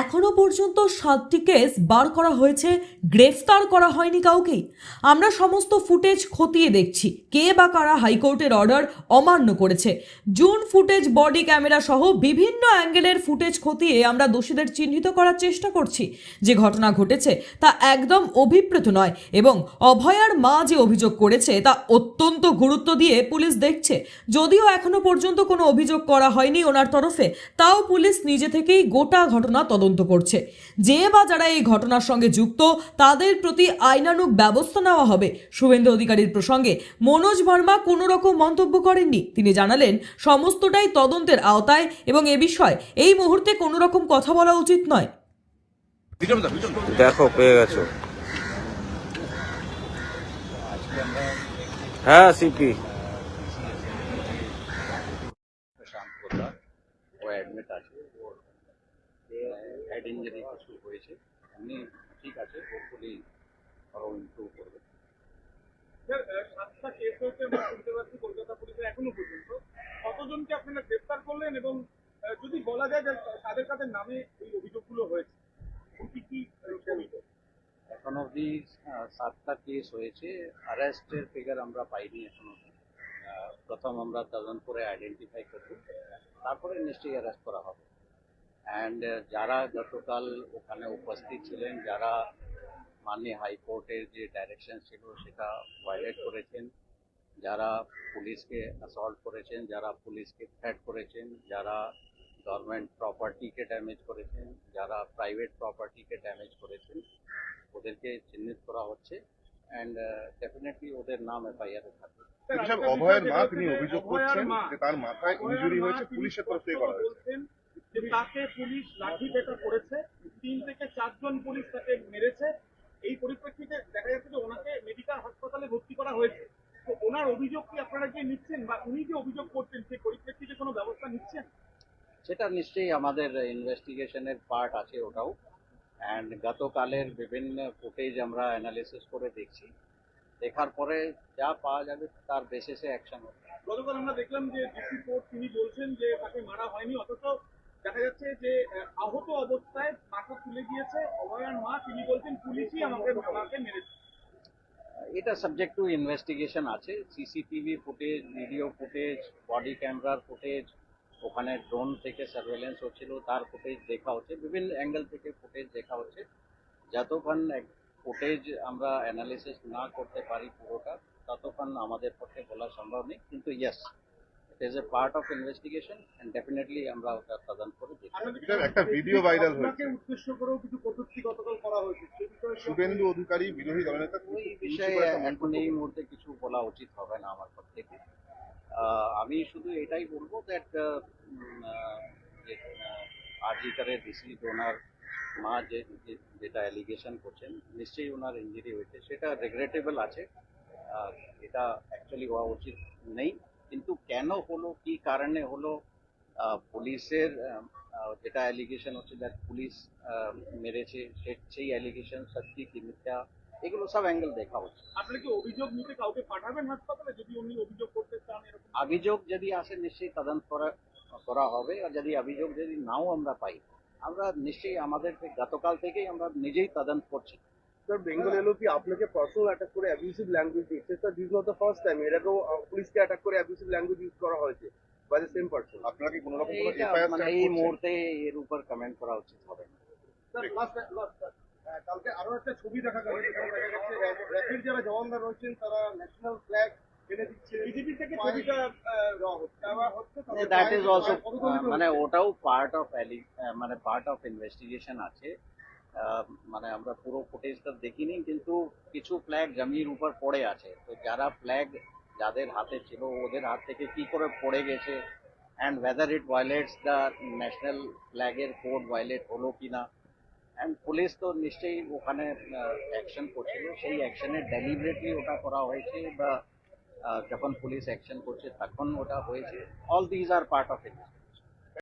এখনও পর্যন্ত সাতটি কেস বার করা হয়েছে, গ্রেফতার করা হয়নি কাউকেই। আমরা সমস্ত ফুটেজ খতিয়ে দেখছি, কে বা কারা হাইকোর্টের অর্ডার অমান্য করেছে। জুন ফুটেজ বডি ক্যামেরা সহ বিভিন্ন অ্যাঙ্গেলের ফুটেজ খতিয়ে আমরা দোষীদের চিহ্নিত করার চেষ্টা করছি। যে ঘটনা ঘটেছে তা একদম অভিপ্রেত নয় এবং অভয়ার মা যে অভিযোগ করেছে তা অত্যন্ত গুরুত্ব দিয়ে পুলিশ দেখছে। যদিও এখনও পর্যন্ত কোনো অভিযোগ করা হয়নি ওনার তরফে, তাও পুলিশ নিজে থেকেই গোটা ঘটনা তদন্ত করছে। যে বা যারা এই ঘটনার সঙ্গে যুক্ত, তাদের প্রতি আইনানুগ ব্যবস্থা নেওয়া হবে। শুভেন্দু অধিকারীর প্রসঙ্গে মনোজ ভার্মা কোনো রকম মন্তব্য করেননি। তিনি জানালেন, সমস্তটাই তদন্তের আওতায় এবং এ বিষয়ে এই মুহূর্তে কোনো রকম কথা বলা উচিত নয়। দেখো, পেয়ে গেছো। হ্যাঁ সিপি। ইঞ্জুরি কিছু হয়েছে ঠিক আছে হোপফুলি আরও ইমপ্রুভ করবে। সাতটা কেস হয়েছে আমরা শুনতে পাচ্ছি কলকাতা পুলিশের এখনও পর্যন্ত। কতজনকে আপনারা গ্রেপ্তার করলেন এবং যদি বলা যায় যে তাদের কাদের নামে এই অভিযোগগুলো হয়েছে কি কি এখন সাতটা কেস হয়েছে অ্যারেস্টের ফিগার আমরা পাইনি এখন আহ, প্রথম আমরা তদন্ত করে আইডেন্টিফাই করব তারপরে নিশ্চয়ই অ্যারেস্ট করা হবে। অ্যান্ড যারা গতকাল ওখানে উপস্থিত ছিলেন। যারা মাননীয় হাইকোর্টের যে ডাইরেকশন ছিল সেটা ভায়োলেট করেছেন। যারা পুলিশকে অ্যাসল্ট করেছেন। যারা পুলিশকে থ্রেট করেছেন। যারা গভর্নমেন্ট প্রপার্টিকে ড্যামেজ করেছেন। যারা প্রাইভেট প্রপার্টিকে ড্যামেজ করেছেন। ওদেরকে চিহ্নিত করা হচ্ছে। অ্যান্ড ডেফিনেটলি ওদের নাম এফআইআর থাকবে। অভয়ের মা তিনি অভিযোগ করছেন যে তার মাথায় ইনজুরি হয়েছে পুলিশের তরফ থেকে করা হয়েছে। যে তাকে পুলিশ লাঠি পেটা করেছে। তিন থেকে চারজন পুলিশ তাকে মেরেছে। এই পরিপ্রেক্ষিতে দেখা যাচ্ছে যে ওনাকে মেডিকেল হাসপাতালে ভর্তি করা হয়েছে। তো ওনার অভিযোগ কি আপনারা কি নিচ্ছেন বা উনি যে অভিযোগ করছেন? সেই পরিপ্রেক্ষিতে কোনো ব্যবস্থা নিচ্ছেন? সেটা নিশ্চয়ই আমাদের ইনভেস্টিগেশনের পার্ট আছে ওটাও। অ্যান্ড গতকালের বিভিন্ন ফুটেজ আমরা অ্যানালিসিস করে দেখছি। দেখার পরে যা পাওয়া যাবে তার বেসিসে অ্যাকশন হবে। গতকাল আমরা দেখলাম যে ডিসি কোর্ট তিনি বলছেন যে তাকে মারা হয়নি অথচ দেখা যাচ্ছে যে আহত অবস্থায় মাথা তুলে গিয়েছে অভয়ার মা, তিনি বলছেন, পুলিশই আমাকে আমাকে মেরেছে। এটা সাবজেক্ট টু ইনভেস্টিগেশন আছে। CCTV footage video footage body ক্যামেরার ফুটেজ ওখানে ড্রোন থেকে সার্ভেলেন্স হচ্ছিল, তার ফুটেজ দেখা হচ্ছে, বিভিন্ন অ্যাঙ্গেল থেকে ফুটেজ দেখা হচ্ছে। যতক্ষণ ফুটেজ আমরা অ্যানালিসিস না করতে পারি পুরোটা, ততক্ষণ আমাদের পক্ষে বলা সম্ভব নেই, কিন্তু yes is a part of investigation and definitely আমরা ওটা তদন্ত করে দেখি একটা ভিডিও ভাইরাল আপনাকে হয়েছে। উদ্দেশ্য করেও কিছু কটূক্তি গতকাল করা হয়েছে। শুভেন্দু অধিকারী বিরোধী দলনেতা ওই বিষয়ে এখন এই মুহূর্তে কিছু বলা উচিত হবে না আমার পক্ষ থেকে। আমি শুধু এটাই বলব দ্যাট যে আরজিকারের ডিসিজ ওনার মা যে যে- যেটা অ্যালিগেশন করছেন নিশ্চয়ই ওনার ইঞ্জুরি হয়েছে। সেটা রেগ্রেটেবল আছে। এটা অ্যাকচুয়ালি হওয়া উচিত নেই। কিন্তু কেন হলো কি কারণে হলো? পুলিশের যেটা অ্যালিগেশন হচ্ছে দ্যাট পুলিশ মেরেছে সেই অ্যালিগেশন সত্যি কি মিথ্যা এগুলো সব অ্যাঙ্গেল দেখা হচ্ছে। আপনি কি অভিযোগ নিতে কাউকে পাঠাবেন হাসপাতালে? যদি উনি অভিযোগ করতে চান এরকম অভিযোগ যদি আসে নিশ্চয়ই তদন্ত করা করা হবে। আর যদি অভিযোগ যদি নাও আমরা পাই আমরা নিশ্চয়ই আমাদের গতকাল থেকেই আমরা নিজেই তদন্ত করছি। স্যার বেঙ্গল এলওপি আপনাকে পার্সোনাল অ্যাটাক করে অ্যাবিউসিভ ল্যাঙ্গুয়েজ দিচ্ছে। Sir this not the first time এর আগেও পুলিশকে অ্যাটাক করে অ্যাবিউসিভ ল্যাঙ্গুয়েজ ইউজ করা হয়েছে বাই দ্য সেম পার্সন আপনারা কি কোনো রকম কোনো এফআইআর মানে এই মুহূর্তে এর উপর কমেন্ট করা উচিত হবে স্যার লাস্ট লাস্ট কালকে আরও একটা ছবি দেখা গেল দেখা যাচ্ছে র্যাফের যারা জওয়ানরা রয়েছেন তারা ন্যাশনাল ফ্ল্যাগ এনে দিচ্ছে। বিজেপি থেকে ছবিটা আহ, হচ্ছে। আবার হচ্ছে তারপর দ্যাট ইজ অলসো মানে ওটাও পার্ট অফ মানে পার্ট অফ ইনভেস্টিগেশন আছে। মানে আমরা পুরো ফুটেজটা দেখিনি, কিন্তু কিছু ফ্ল্যাগ জমির উপর পড়ে আছে। তো যারা ফ্ল্যাগ যাদের হাতে ছিল, ওদের হাত থেকে কি করে পড়ে গেছে? And whether it violates the national ফ্ল্যাগের code violate হলো কি না? অ্যান্ড পুলিশ তো নিশ্চয়ই ওখানে অ্যাকশন করছিল। সেই অ্যাকশনে ডেলিভারেটলি ওটা করা হয়েছে বা যখন পুলিশ অ্যাকশন করছে, তখন ওটা হয়েছে। All these are part of it